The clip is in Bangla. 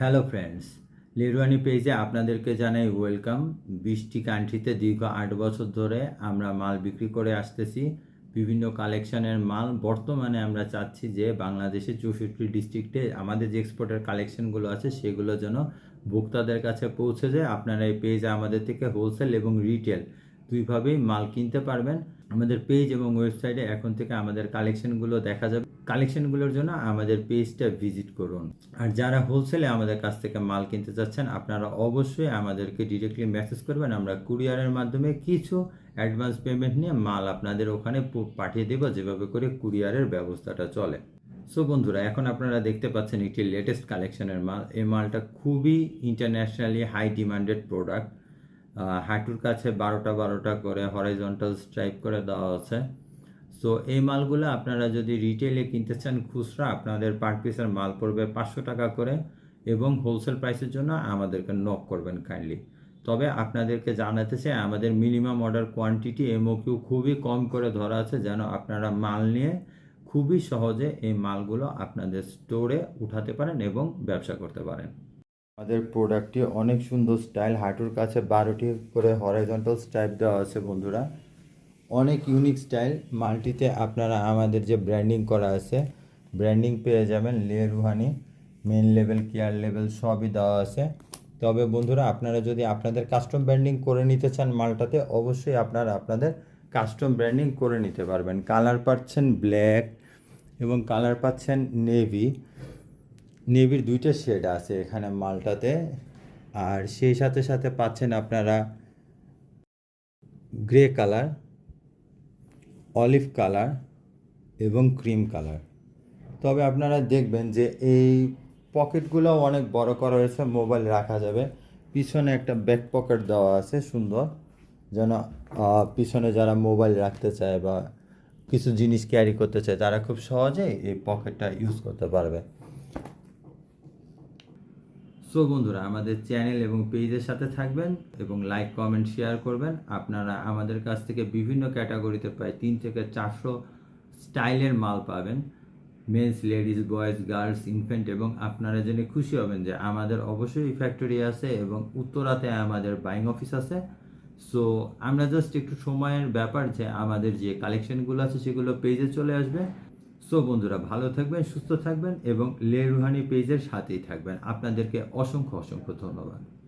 হ্যালো ফ্রেন্ডস লিরুয়ানি পেজে আপনাদেরকে জানাই ওয়েলকাম বিশটি কান্ট্রিতে দীর্ঘ আট বছর ধরে আমরা মাল বিক্রি করে আসতেছি। বিভিন্ন কালেকশনের মাল বর্তমানে আমরা চাচ্ছি যে বাংলাদেশের চৌষট্টি ডিস্ট্রিক্টে আমাদের যে এক্সপোর্টের কালেকশনগুলো আছে সেগুলো যেন ভোক্তাদের কাছে পৌঁছে যায়। আপনারা এই পেজে আমাদের থেকে হোলসেল এবং রিটেল দুইভাবেই মাল কিনতে পারবেন। আমাদের পেজ এবং ওয়েবসাইটে এখন থেকে আমাদের কালেকশনগুলো দেখা যাবে। কালেকশনগুলোর জন্য আমাদের পেজটা ভিজিট করুন। আর যারা হোলসেলে আমাদের কাছ থেকে মাল কিনতে চাচ্ছেন, আপনারা অবশ্যই আমাদেরকে ডিরেক্টলি মেসেজ করবেন। আমরা কুরিয়ারের মাধ্যমে কিছু অ্যাডভান্স পেমেন্ট নিয়ে মাল আপনাদের ওখানে পাঠিয়ে দেবো, যেভাবে করে কুরিয়ারের ব্যবস্থাটা চলে। সো বন্ধুরা, এখন আপনারা দেখতে পাচ্ছেন একটি লেটেস্ট কালেকশনের মাল। এই মালটা খুবই ইন্টারন্যাশনালি হাই ডিমান্ডেড প্রোডাক্ট হাঁটুর কাছে বারোটা বারোটা করে হরাইজন্টাল স্ট্রাইপ করে দেওয়া আছে। সো এই মালগুলো আপনারা যদি রিটেলে কিনতে চান খুচরা, আপনাদের পার পিসের মাল পড়বে পাঁচশো টাকা করে এবং হোলসেল প্রাইসের জন্য আমাদেরকে নক করবেন কাইন্ডলি তবে আপনাদেরকে জানাতে চাই, আমাদের মিনিমাম অর্ডার কোয়ান্টিটি এমওকিউ খুবই কম করে ধরা আছে যেন আপনারা মাল নিয়ে খুবই সহজে এই মালগুলো আপনাদের স্টোরে উঠাতে পারেন এবং ব্যবসা করতে পারেন। আমাদের প্রোডাক্টটি অনেক সুন্দর স্টাইল হাঁটুর কাছে বারোটি করে হরাইজন্টাল স্ট্রাইপ দেওয়া আছে বন্ধুরা। অনেক ইউনিক স্টাইল মাল্টিতে আপনারা আমাদের যে ব্র্যান্ডিং করা আছে ব্র্যান্ডিং পেয়ে যাবেন লে রুহানি মেন লেভেল কেয়ার লেভেল সবই দেওয়া আছে। তবে বন্ধুরা, আপনারা যদি আপনাদের কাস্টম ব্র্যান্ডিং করে নিতে চান মালটাতে, অবশ্যই আপনারা আপনাদের কাস্টম ব্র্যান্ডিং করে নিতে পারবেন। কালার পাচ্ছেন ব্ল্যাক এবং কালার পাচ্ছেন নেভি নেভির দুইটা শেড আছে এখানে মালটাতে। আর সেই সাথে সাথে পাচ্ছেন আপনারা গ্রে কালার, অলিভ কালার এবং ক্রিম কালার। তবে আপনারা দেখবেন যে এই পকেটগুলো অনেক বড় করা হয়েছে, মোবাইল রাখা যাবে। পিছনে একটা ব্যাক পকেট দেওয়া আছে, সুন্দর। যেন পিছনে যারা মোবাইল রাখতে চায় বা কিছু জিনিস ক্যারি করতে চায়, তারা খুব সহজেই এই পকেটটা ইউজ করতে পারবে। সো বন্ধুরা, আমাদের চ্যানেল এবং পেজের সাথে থাকবেন এবং লাইক, কমেন্ট, শেয়ার করবেন। আপনারা আমাদের কাছ থেকে বিভিন্ন ক্যাটাগরিতে প্রায় তিন থেকে চারশো স্টাইলের মাল পাবেন। Men's, ladies, boys, girls infant এবং আপনারা জেনে খুশি হবেন যে আমাদের অবশ্যই ফ্যাক্টরি আছে এবং উত্তরাতে আমাদের বাইং অফিস আছে। সো আমরা জাস্ট একটু সময়ের ব্যাপার যে আমাদের যে কালেকশনগুলো আছে সেগুলো পেজে চলে আসবে। সো বন্ধুরা, ভালো থাকবেন, সুস্থ থাকবেন এবং লে রুহানি পেজের সাথেই থাকবেন। আপনাদেরকে অসংখ্য অসংখ্য ধন্যবাদ।